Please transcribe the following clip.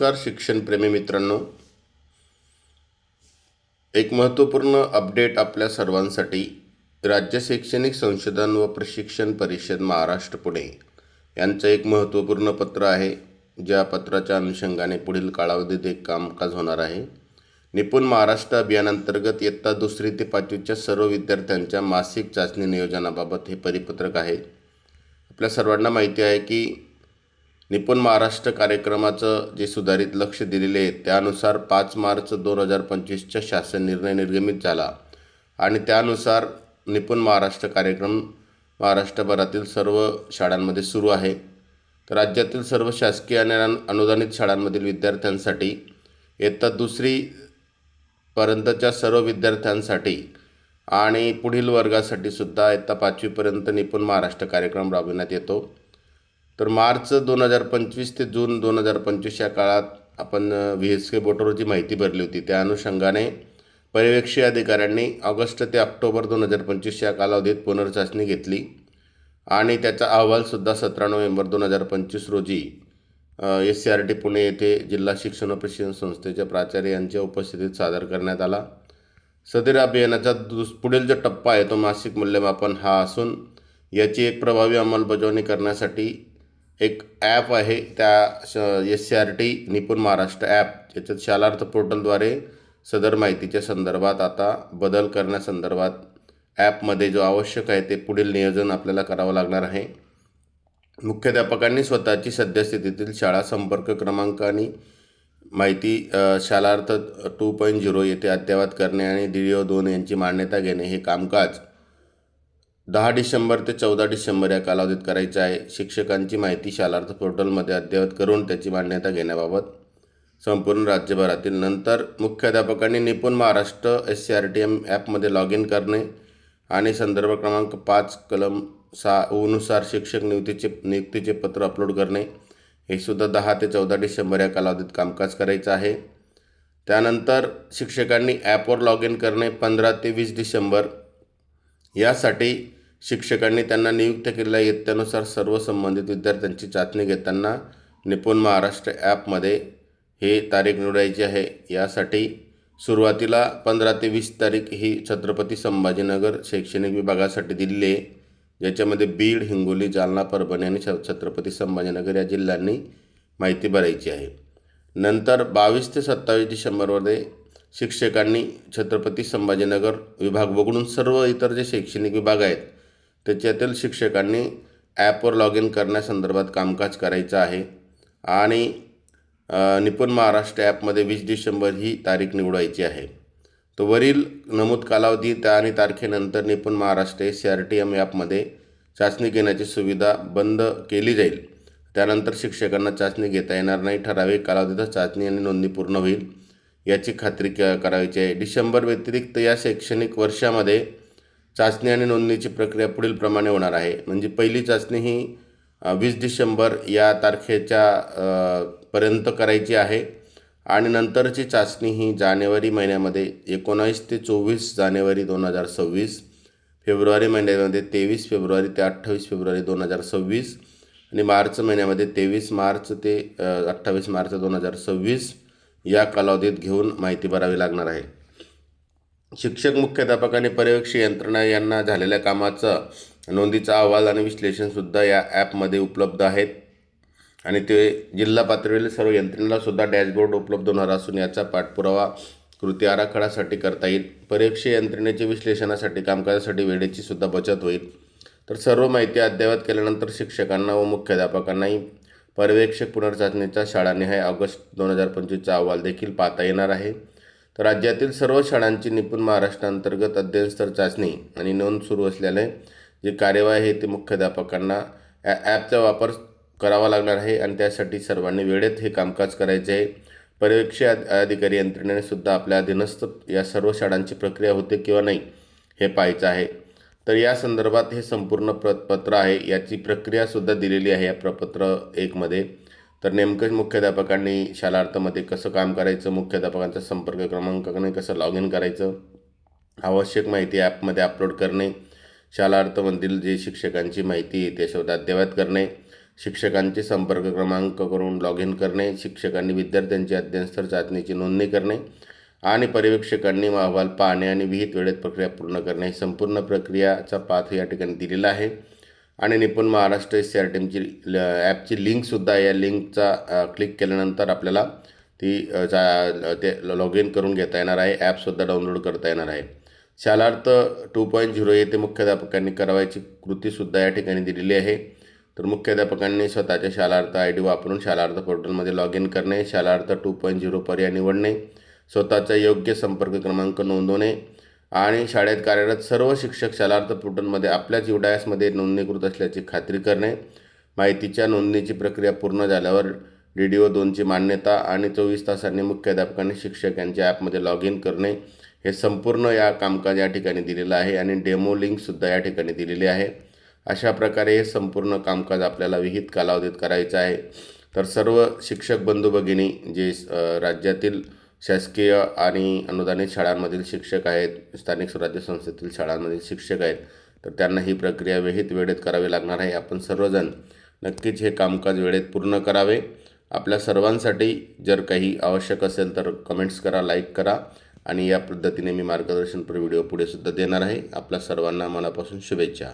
नमस्कार शिक्षणप्रेमी मित्रांनो. एक महत्त्वपूर्ण अपडेट आपल्या सर्वांसाठी राज्य शैक्षणिक संशोधन व प्रशिक्षण परिषद महाराष्ट्र पुणे यांचं एक महत्त्वपूर्ण पत्र आहे ज्या पत्राच्या अनुषंगाने पुढील कालावधीत एक कामकाज होणार आहे. निपुण महाराष्ट्र अभियानांतर्गत इयत्ता दुसरी ते पाचवीच्या सर्व विद्यार्थ्यांच्या मासिक चाचणी नियोजनाबाबत हे परिपत्रक आहे. आपल्या सर्वांना माहिती आहे की निपुण महाराष्ट्र कार्यक्रमाचं जे सुधारित लक्ष दिलेले आहे त्यानुसार पाच मार्च दोन हजार पंचवीसचा शासन निर्णय निर्गमित झाला. आणि त्यानुसार निपुण महाराष्ट्र कार्यक्रम महाराष्ट्रभरातील सर्व शाळांमध्ये सुरू आहे. तर राज्यातील सर्व शासकीय आणि अनुदानित शाळांमधील विद्यार्थ्यांसाठी इयत्ता दुसरीपर्यंतच्या सर्व विद्यार्थ्यांसाठी आणि पुढील वर्गासाठी सुद्धा इयत्ता पाचवीपर्यंत निपुण महाराष्ट्र कार्यक्रम राबविण्यात येतो. तर मार्च दोन हजार पंचवीस ते जून दोन हजार पंचवीस या काळात आपण व्ही एस के बोर्डवर जी माहिती भरली होती. त्या अनुषंगाने पर्यवेक्षी अधिकाऱ्यांनी ऑगस्ट ते ऑक्टोबर दोन हजार पंचवीस या कालावधीत पुनर्चाचणी घेतली आणि त्याचा अहवालसुद्धा सतरा नोव्हेंबर दोन हजार पंचवीस रोजी S C R T Pune येथे जिल्हा शिक्षण प्रशिक्षण संस्थेच्या प्राचार्य यांच्या उपस्थितीत सादर करण्यात आला. सदर अभियानाचा दुस पुढील जो टप्पा आहे तो मासिक मूल्यमापन हा असून याची एक प्रभावी अंमलबजावणी करण्यासाठी एक ॲप आहे त्या एस सी आर टी निपुण महाराष्ट्र ॲप याच्यात शालार्थ पोर्टलद्वारे सदर माहितीच्या संदर्भात आता बदल करण्यासंदर्भात ॲपमध्ये जो आवश्यक आहे ते पुढील नियोजन आपल्याला करावं लागणार आहे. मुख्याध्यापकांनी स्वतःची सद्यस्थितीतील शाळा संपर्क क्रमांक आणि माहिती शालार्थ टू पॉईंट झिरो येथे अद्ययावत करणे आणि डी ओ दोन यांची मान्यता घेणे हे कामकाज दहा डिसेंबर ते चौदा डिसेंबर या कालावधीत करायचं आहे. शिक्षकांची माहिती शालार्थ पोर्टलमध्ये अद्ययावत करून त्याची मान्यता घेण्याबाबत संपूर्ण राज्यभरातील नंतर मुख्याध्यापकांनी Nipun Maharashtra S C R T M ॲपमध्ये लॉग इन करणे आणि संदर्भ क्रमांक पाच कलम सहा नुसार शिक्षक नियुक्तीचे नियुक्तीचे पत्र अपलोड करणे. हे सुद्धा दहा ते चौदा डिसेंबर या कालावधीत कामकाज करायचं आहे. त्यानंतर शिक्षकांनी ॲपवर लॉग इन करणे पंधरा ते वीस डिसेंबर. यासाठी शिक्षकांनी त्यांना नियुक्त केलेल्या इयत्तेनुसार सर्व संबंधित विद्यार्थ्यांची चाचणी घेताना निपुण महाराष्ट्र ॲपमध्ये हे तारीख निवडायची आहे. यासाठी सुरुवातीला पंधरा ते वीस तारीख ही छत्रपती संभाजीनगर शैक्षणिक विभागासाठी दिलेली आहे. ज्याच्यामध्ये बीड हिंगोली जालना परभणी आणि छ छत्रपती संभाजीनगर या जिल्ह्यांनी माहिती भरायची आहे. नंतर बावीस ते सत्तावीस डिसेंबरमध्ये शिक्षकांनी छत्रपती संभाजीनगर विभाग वगळून सर्व इतर जे शैक्षणिक विभाग आहेत त्याच्यातील शिक्षकांनी ॲपवर लॉग इन करण्यासंदर्भात कामकाज करायचं आहे. आणि निपुण महाराष्ट्र ॲपमध्ये वीस डिसेंबर ही तारीख निवडायची आहे. तो वरील नमूद कालावधी त्या आणि तारखेनंतर Nipun Maharashtra S C R T M ॲपमध्ये चाचणी घेण्याची सुविधा बंद केली जाईल. त्यानंतर शिक्षकांना चाचणी घेता येणार नाही. ठराविक कालावधीतच चाचणी आणि नोंदणी पूर्ण होईल याची खात्री क करायची आहे. डिसेंबर व्यतिरिक्त या शैक्षणिक वर्षामध्ये चाचणी आणि नोंदणीची प्रक्रिया पुढील प्रमाणे होणार आहे. म्हणजे पहिली चाचणी ही वीस डिसेंबर या तारखेच्या पर्यंत करायची आहे. आणि नंतरची चाचणी ही जानेवारी महिन्यामध्ये एकोणावीस ते चोवीस जानेवारी दोन हजार सव्वीस फेब्रुवारी महिन्यामध्ये तेवीस फेब्रुवारी ते अठ्ठावीस फेब्रुवारी दोन हजार सव्वीस आणि मार्च महिन्यामध्ये तेवीस मार्च ते अठ्ठावीस मार्च दोन हजार सव्वीस या कालावधीत घेऊन माहिती भरावी लागणार आहे. शिक्षक मुख्याध्यापक आणि पर्यवेक्षी यंत्रणा यांना झालेल्या कामाचं नोंदीचा अहवाल आणि विश्लेषणसुद्धा या ॲपमध्ये उपलब्ध आहेत. आणि ते जिल्हा पातळीवरील सर्व यंत्रणेलासुद्धा डॅशबोर्ड उपलब्ध होणार असून याचा पाठपुरावा कृती आराखड्यासाठी करता येईल. परीक्षे यंत्रणेचे विश्लेषणासाठी कामकाजासाठी वेळेची सुद्धा बचत होईल. तर सर्व माहिती अद्ययावत केल्यानंतर शिक्षकांना व मुख्याध्यापकांनाही पर्यवेक्षक पुनर्चाचणीचा शाळानिहाय ऑगस्ट दोन हजार पंचवीसचा अहवाल देखील पाहता येणार आहे. तर राज्यातील सर्व शाळांची निपुण महाराष्ट्रांतर्गत अध्ययनस्तर चाचणी आणि नोंद सुरू असल्याने जी कार्यवाही आहे ती मुख्याध्यापकांना ॲ ॲपचा वापर करावा लागणार आहे आणि त्यासाठी सर्वांनी वेळेत हे कामकाज करायचे आहे. पर्यवेक्षी अधिकारी यंत्रणेने सुद्धा आपल्या अधीनस्थ या सर्व शाळांची प्रक्रिया होते किंवा नाही हे पाहायचं आहे. तर या संदर्भात हे संपूर्ण प्र पत्र आहे. याची प्रक्रियासुद्धा दिलेली आहे या प्रपत्र एकमध्ये. तर नेमकंच मुख्याध्यापकांनी शालार्थमध्ये कसं काम करायचं मुख्याध्यापकांचा संपर्क क्रमांकाने कसं लॉग इन करायचं आवश्यक माहिती ॲपमध्ये अपलोड करणे शालार्थमधील जे शिक्षकांची माहिती आहे त्याच्यावर अद्ययावत करणे शिक्षकांचे संपर्क क्रमांक करून लॉग इन करणे शिक्षकांनी विद्यार्थ्यांची अध्ययनस्तर चाचणीची नोंदणी करणे आणि पर्यवेक्षकांनी अहवाल पाहणे आणि विहित वेळेत प्रक्रिया पूर्ण करणे. ही संपूर्ण प्रक्रियाचा पाथ या ठिकाणी दिलेला आहे. आणि Nipun Maharashtra S C R T एमची ॲपची लिंकसुद्धा या लिंकचा क्लिक केल्यानंतर आपल्याला ती चा ते लॉग इन करून घेता येणार आहे. ॲपसुद्धा डाउनलोड करता येणार आहे. शालार्थ टू पॉईंट झिरो येथे मुख्याध्यापकांनी करावायची कृतीसुद्धा या ठिकाणी दिलेली आहे. तर मुख्याध्यापकांनी स्वतःच्या शालार्थ आय डी वापरून शालार्थ पोर्टलमध्ये लॉग इन करणे शालार्थ टू पॉईंट झिरो पर्याय निवडणे स्वतःचा योग्य संपर्क क्रमांक नोंदवणे आणि शाळेत कार्यरत सर्व शिक्षक शालार्थ पोर्टलमध्ये आपल्याच युडायसमध्ये नोंदणीकृत असल्याची खात्री करणे माहितीच्या नोंदणीची प्रक्रिया पूर्ण झाल्यावर डी डी ओ दोनची मान्यता आणि चोवीस तासांनी मुख्याध्यापकांनी शिक्षक यांच्या ॲपमध्ये लॉग इन करणे हे संपूर्ण या कामकाज या ठिकाणी दिलेलं आहे आणि डेमो लिंकसुद्धा या ठिकाणी दिलेली आहे. अशा प्रकारे हे संपूर्ण कामकाज आपल्याला विहित कालावधीत करायचं आहे. तर सर्व शिक्षक बंधू भगिनी जे राज्यातील शासकीय आणि अनुदानित शाळांमधील शिक्षक आहेत स्थानिक स्वराज्य संस्थेतील शाळांमधील शिक्षक आहेत तर त्यांना ही प्रक्रिया वेहित वेळेत करावी लागणार आहे. आपण सर्वजण नक्कीच हे कामकाज वेळेत पूर्ण करावे. आपल्या सर्वांसाठी जर काही आवश्यक असेल तर कमेंट्स करा लाईक करा आणि या पद्धतीने मी मार्गदर्शनपर व्हिडिओ पुढे सुद्धा देणार आहे. आपल्या सर्वांना मनापासून शुभेच्छा.